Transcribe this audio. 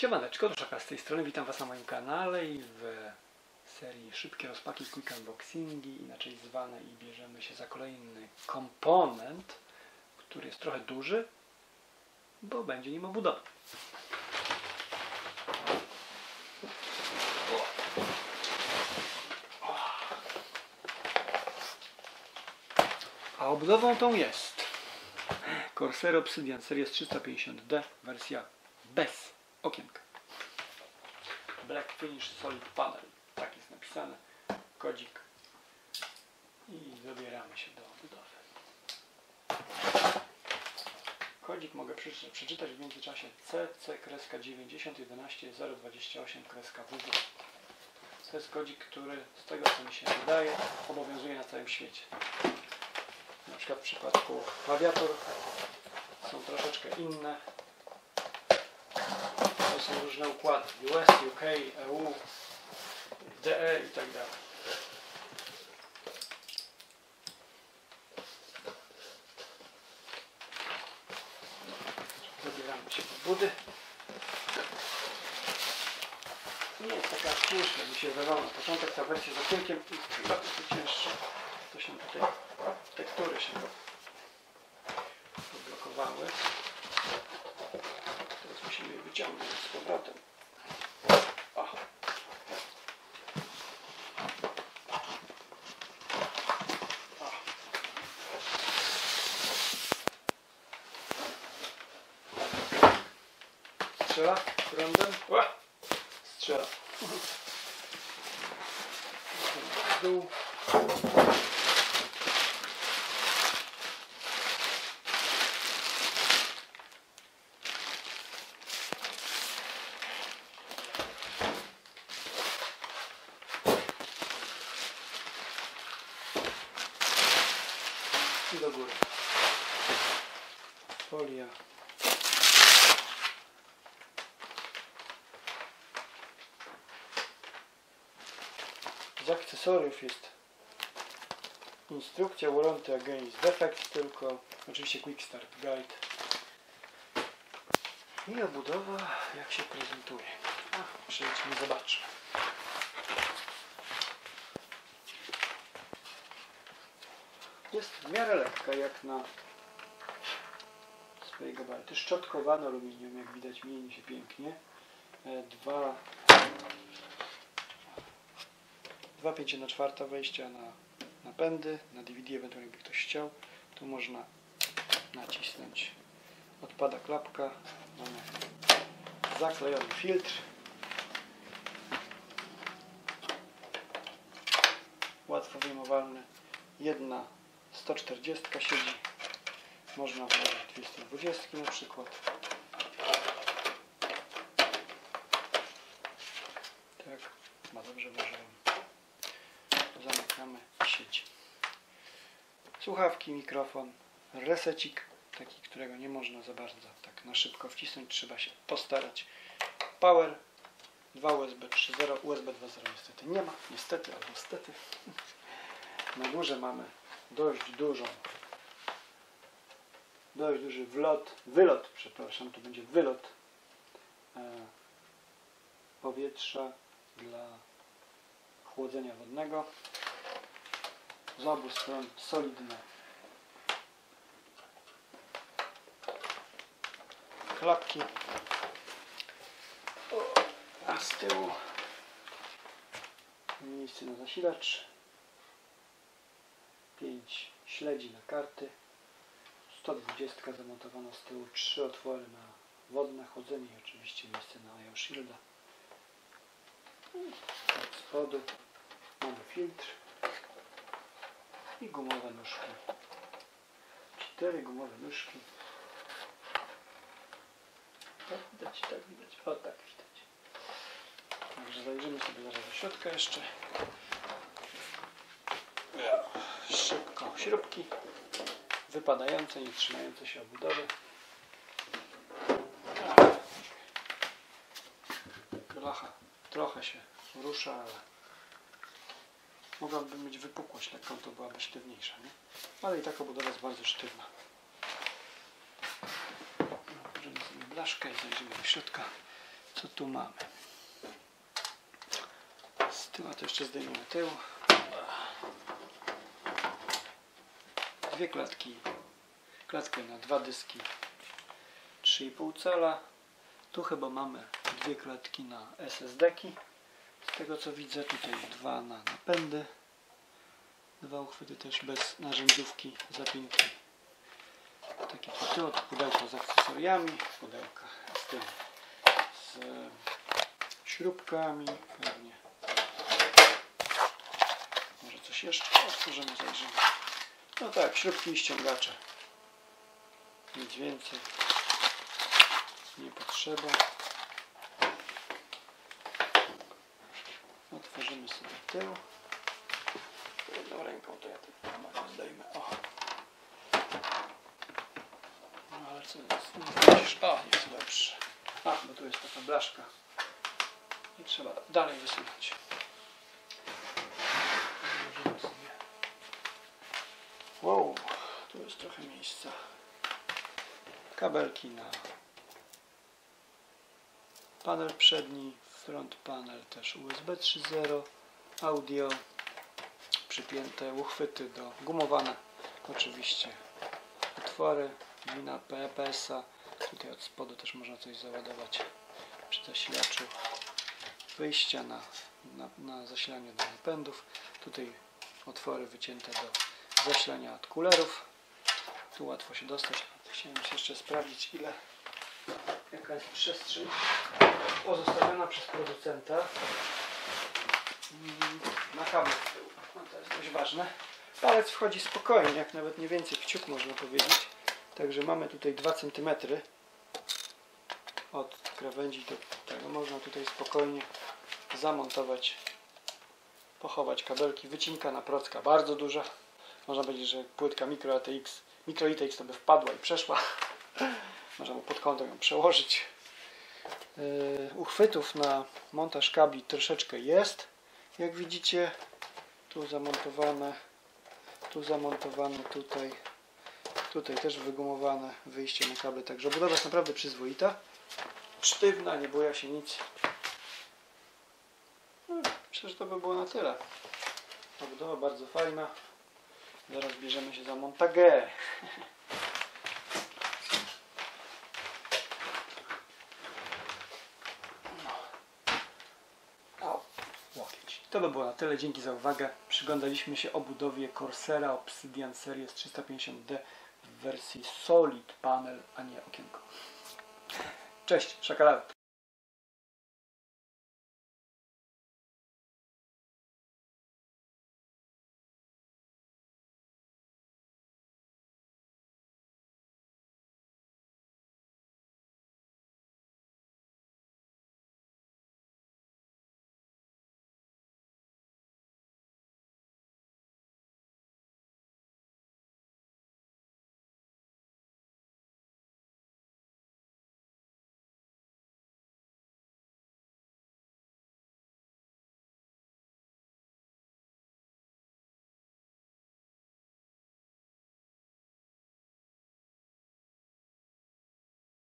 Siemaneczko, Duszaka z tej strony, witam Was na moim kanale i w serii Szybkie Rozpaki Quick Unboxingi, inaczej zwane i bierzemy się za kolejny komponent, który jest trochę duży, bo będzie nim obudowa. A obudową tą jest Corsair Obsidian Series 350D, wersja bez okienka. Black Finish Solid Panel. Tak jest napisane. Kodzik. I zabieramy się do obudowy. Kodzik mogę przeczy- przeczytać w międzyczasie CC kreska 9011 028 kreska WW. To jest kodzik, który z tego co mi się wydaje obowiązuje na całym świecie. Na przykład w przypadku klawiatur są troszeczkę inne. Są różne układy. US, UK, EU, DE i tak dalej. Zabieramy się do budy. Nie jest taka ciężka, mi się wydawało na początek ta wersja z okienkiem jest chyba cięższa. To się tutaj tektury się poblokowały. Je wyciągnąć z powrotem. Strzela prądem. Strzela. Dół. I do góry. Folia. Z akcesoriów jest instrukcja warranty against defect, tylko oczywiście quick start guide. I obudowa jak się prezentuje. A, przejdźmy, zobaczmy. Jest w miarę lekka jak na swoje gabaryty. Szczotkowane aluminium, jak widać mieni się pięknie. E, Dwa, dwa 5 na czwarta wejścia na napędy, na DVD ewentualnie by ktoś chciał. Tu można nacisnąć. Odpada klapka. Mamy zaklejony filtr. Łatwo wyjmowalny. Jedna 140 siedzi. Można włożyć 220 na przykład. Tak, chyba dobrze włożyłem. Zamykamy siedzi. Słuchawki, mikrofon, resecik, taki, którego nie można za bardzo tak na szybko wcisnąć, trzeba się postarać. Power, dwa USB 3.0, USB 2.0 niestety nie ma, niestety albo stety. Na górze mamy dość dużą, dość duży wlot, wylot, przepraszam, to będzie wylot e, powietrza dla chłodzenia wodnego. Z obu stron solidne klapki. O, a z tyłu miejsce na zasilacz. 5 śledzi na karty. 120 zamontowana z tyłu, 3 otwory na wodne chodzenie i oczywiście miejsce na IO Shielda. Od spodu mamy filtr i gumowe nóżki. Cztery gumowe nóżki. Tak widać, tak widać. O tak widać. Także zajrzymy sobie zaraz do środka jeszcze. Szybko śrubki wypadające, nie trzymające się obudowy. Blacha trochę się rusza, ale mogłaby mieć wypukłość lekką, to byłaby sztywniejsza, nie? Ale i tak obudowa jest bardzo sztywna. Bierzemy sobie blaszkę i zajrzymy do środka, Co tu mamy? Z tyłu, to jeszcze zdejmiemy tył. Dwie klatki. Klatkę na dwa dyski 3,5 cala. Tu chyba mamy dwie klatki na SSD-ki. Z tego co widzę, tutaj dwa na napędy. Dwa uchwyty też bez narzędziówki, zapinki. Takie to pudełko z akcesoriami, pudełka z tym, z śrubkami pewnie. Może coś jeszcze otworzymy, zajrzymy. No tak, śrubki i ściągacze. Nic więcej. Nie potrzeba. Otworzymy sobie tył. Jedną ręką to ja tylko zdejmę. O. No ale co jest? Nie widzisz? O, jest dobrze. A, bo tu jest taka blaszka. I trzeba dalej wysunąć. Jest trochę miejsca. Kabelki na panel przedni, front panel też USB 3.0, audio, przypięte uchwyty do gumowane, oczywiście otwory, wina PPS-a, tutaj od spodu też można coś załadować przy zasilaczu, wyjścia na, na, na zasilanie do napędów, tutaj otwory wycięte do zasilania od kulerów, tu łatwo się dostać, chciałem jeszcze sprawdzić ile jaka jest przestrzeń pozostawiona przez producenta mm, na kabel. No to jest dość ważne. Palec wchodzi spokojnie, jak nawet nie więcej kciuk można powiedzieć. Także mamy tutaj 2 cm od krawędzi do tego. Można tutaj spokojnie zamontować, pochować kabelki. Wycinka na procka bardzo duża. Można powiedzieć, że płytka micro ATX, micro ITX to by wpadła i przeszła. Można by pod kątem ją przełożyć. Yy, uchwytów na montaż kabli troszeczkę jest. Jak widzicie, tu zamontowane, tu zamontowane, tutaj, tutaj też wygumowane wyjście na kable. Także obudowa jest naprawdę przyzwoita. Sztywna, nie boja się nic. No, myślę, że to by było na tyle. Obudowa bardzo fajna. Zaraz bierzemy się za. Au, łokieć. To by było na tyle. Dzięki za uwagę. Przyglądaliśmy się obudowie Corsera Obsidian Series 350D w wersji Solid Panel, a nie okienko. Cześć, szakalary.